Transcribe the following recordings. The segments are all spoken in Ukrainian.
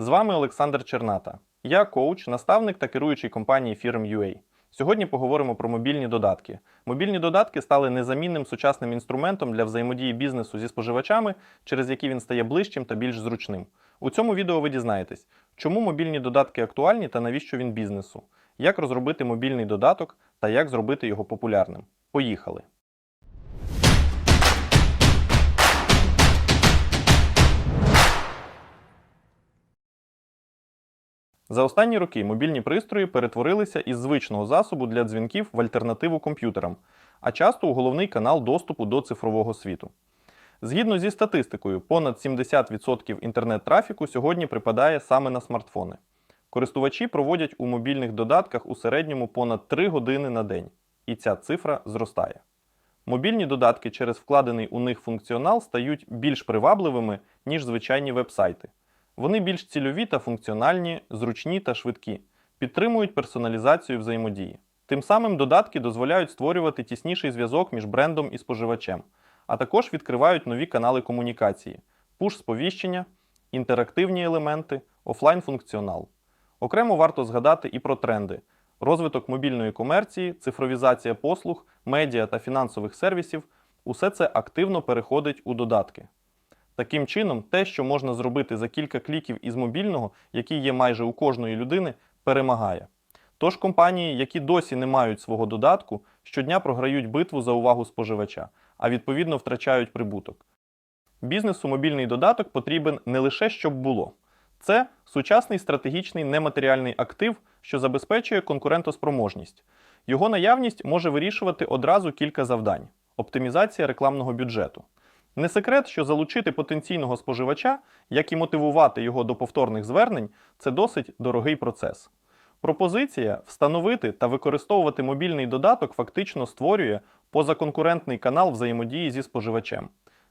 З вами Олександр Черната. Я коуч, наставник та керуючий компанії Firm.ua. Сьогодні поговоримо про мобільні додатки. Мобільні додатки стали незамінним сучасним інструментом для взаємодії бізнесу зі споживачами, через які він стає ближчим та більш зручним. У цьому відео ви дізнаєтесь, чому мобільні додатки актуальні та навіщо він бізнесу, як розробити мобільний додаток та як зробити його популярним. Поїхали! За останні роки мобільні пристрої перетворилися із звичного засобу для дзвінків в альтернативу комп'ютерам, а часто у головний канал доступу до цифрового світу. Згідно зі статистикою, понад 70% інтернет-трафіку сьогодні припадає саме на смартфони. Користувачі проводять у мобільних додатках у середньому понад 3 години на день, і ця цифра зростає. Мобільні додатки через вкладений у них функціонал стають більш привабливими, ніж звичайні веб-сайти. Вони більш цільові та функціональні, зручні та швидкі, підтримують персоналізацію взаємодії. Тим самим додатки дозволяють створювати тісніший зв'язок між брендом і споживачем, а також відкривають нові канали комунікації, пуш-сповіщення, інтерактивні елементи, офлайн-функціонал. Окремо варто згадати і про тренди: розвиток мобільної комерції, цифровізація послуг, медіа та фінансових сервісів усе це активно переходить у додатки. Таким чином, те, що можна зробити за кілька кліків із мобільного, який є майже у кожної людини, перемагає. Тож компанії, які досі не мають свого додатку, щодня програють битву за увагу споживача, а відповідно втрачають прибуток. Бізнесу мобільний додаток потрібен не лише щоб було. Це сучасний стратегічний нематеріальний актив, що забезпечує конкурентоспроможність. Його наявність може вирішувати одразу кілька завдань: оптимізація рекламного бюджету. Не секрет, що залучити потенційного споживача, як і мотивувати його до повторних звернень, це досить дорогий процес. Пропозиція встановити та використовувати мобільний додаток фактично створює позаконкурентний канал взаємодії зі споживачем,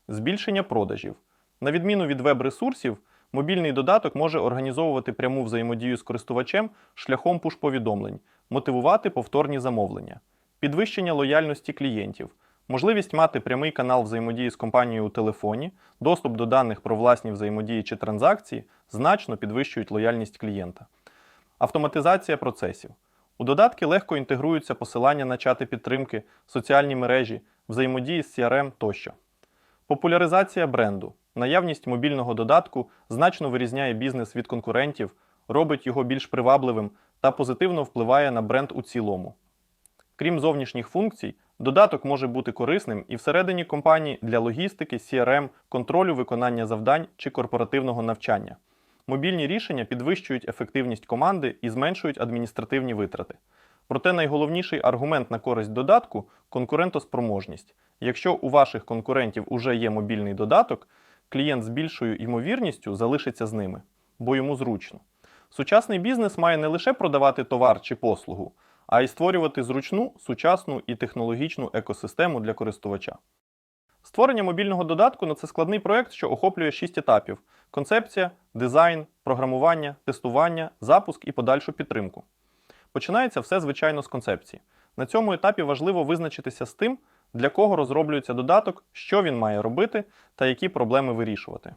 збільшення продажів. На відміну від веб-ресурсів, мобільний додаток може організовувати пряму взаємодію з користувачем шляхом пуш-повідомлень, мотивувати повторні замовлення, підвищення лояльності клієнтів. Можливість мати прямий канал взаємодії з компанією у телефоні, доступ до даних про власні взаємодії чи транзакції значно підвищують лояльність клієнта. Автоматизація процесів. У додатки легко інтегруються посилання на чати підтримки, соціальні мережі, взаємодії з CRM тощо. Популяризація бренду. Наявність мобільного додатку значно вирізняє бізнес від конкурентів, робить його більш привабливим та позитивно впливає на бренд у цілому. Крім зовнішніх функцій, Додаток може бути корисним і всередині компанії для логістики, CRM, контролю виконання завдань чи корпоративного навчання. Мобільні рішення підвищують ефективність команди і зменшують адміністративні витрати. Проте найголовніший аргумент на користь додатку конкурентоспроможність. Якщо у ваших конкурентів уже є мобільний додаток, клієнт з більшою ймовірністю залишиться з ними, бо йому зручно. Сучасний бізнес має не лише продавати товар чи послугу а й створювати зручну, сучасну і технологічну екосистему для користувача. Створення мобільного додатку на це складний проект, що охоплює 6 етапів: концепція, дизайн, програмування, тестування, запуск і подальшу підтримку. Починається все, звичайно, з концепції. На цьому етапі важливо визначитися з тим, для кого розроблюється додаток, що він має робити та які проблеми вирішувати.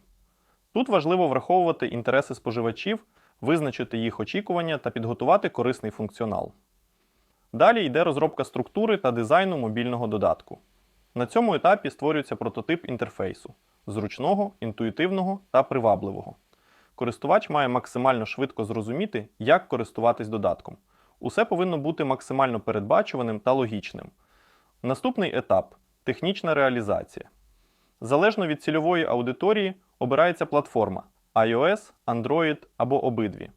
Тут важливо враховувати інтереси споживачів, визначити їх очікування та підготувати корисний функціонал. Далі йде розробка структури та дизайну мобільного додатку. На цьому етапі створюється прототип інтерфейсу зручного, інтуїтивного та привабливого. Користувач має максимально швидко зрозуміти, як користуватись додатком. Усе повинно бути максимально передбачуваним та логічним. Наступний етап технічна реалізація. Залежно від цільової аудиторії обирається платформа iOS, Android або обидві.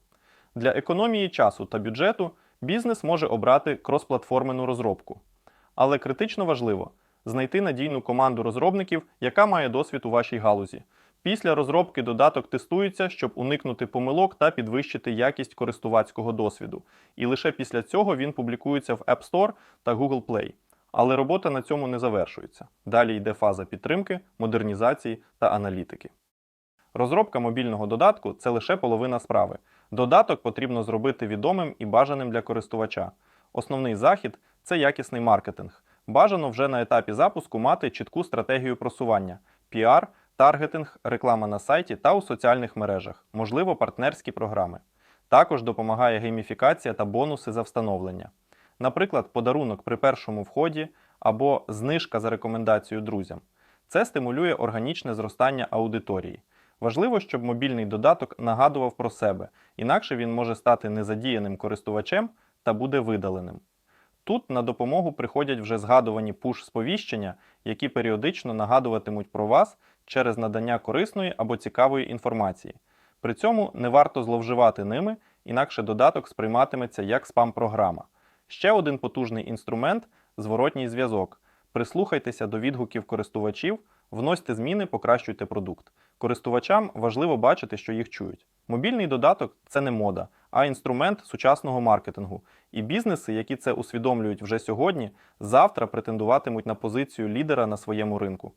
Для економії часу та бюджету Бізнес може обрати кросплатформену розробку. Але критично важливо знайти надійну команду розробників, яка має досвід у вашій галузі. Після розробки додаток тестується, щоб уникнути помилок та підвищити якість користувацького досвіду. І лише після цього він публікується в App Store та Google Play. Але робота на цьому не завершується. Далі йде фаза підтримки, модернізації та аналітики. Розробка мобільного додатку це лише половина справи. Додаток потрібно зробити відомим і бажаним для користувача. Основний захід це якісний маркетинг. Бажано вже на етапі запуску мати чітку стратегію просування, піар таргетинг, реклама на сайті та у соціальних мережах, можливо, партнерські програми. Також допомагає гейміфікація та бонуси за встановлення. Наприклад, подарунок при першому вході або знижка за рекомендацією друзям. Це стимулює органічне зростання аудиторії. Важливо, щоб мобільний додаток нагадував про себе, інакше він може стати незадіяним користувачем та буде видаленим. Тут на допомогу приходять вже згадувані пуш-сповіщення, які періодично нагадуватимуть про вас через надання корисної або цікавої інформації. При цьому не варто зловживати ними, інакше додаток сприйматиметься як спам-програма. Ще один потужний інструмент зворотній зв'язок. Прислухайтеся до відгуків користувачів, вносьте зміни, покращуйте продукт. Користувачам важливо бачити, що їх чують. Мобільний додаток це не мода, а інструмент сучасного маркетингу. І бізнеси, які це усвідомлюють вже сьогодні, завтра претендуватимуть на позицію лідера на своєму ринку.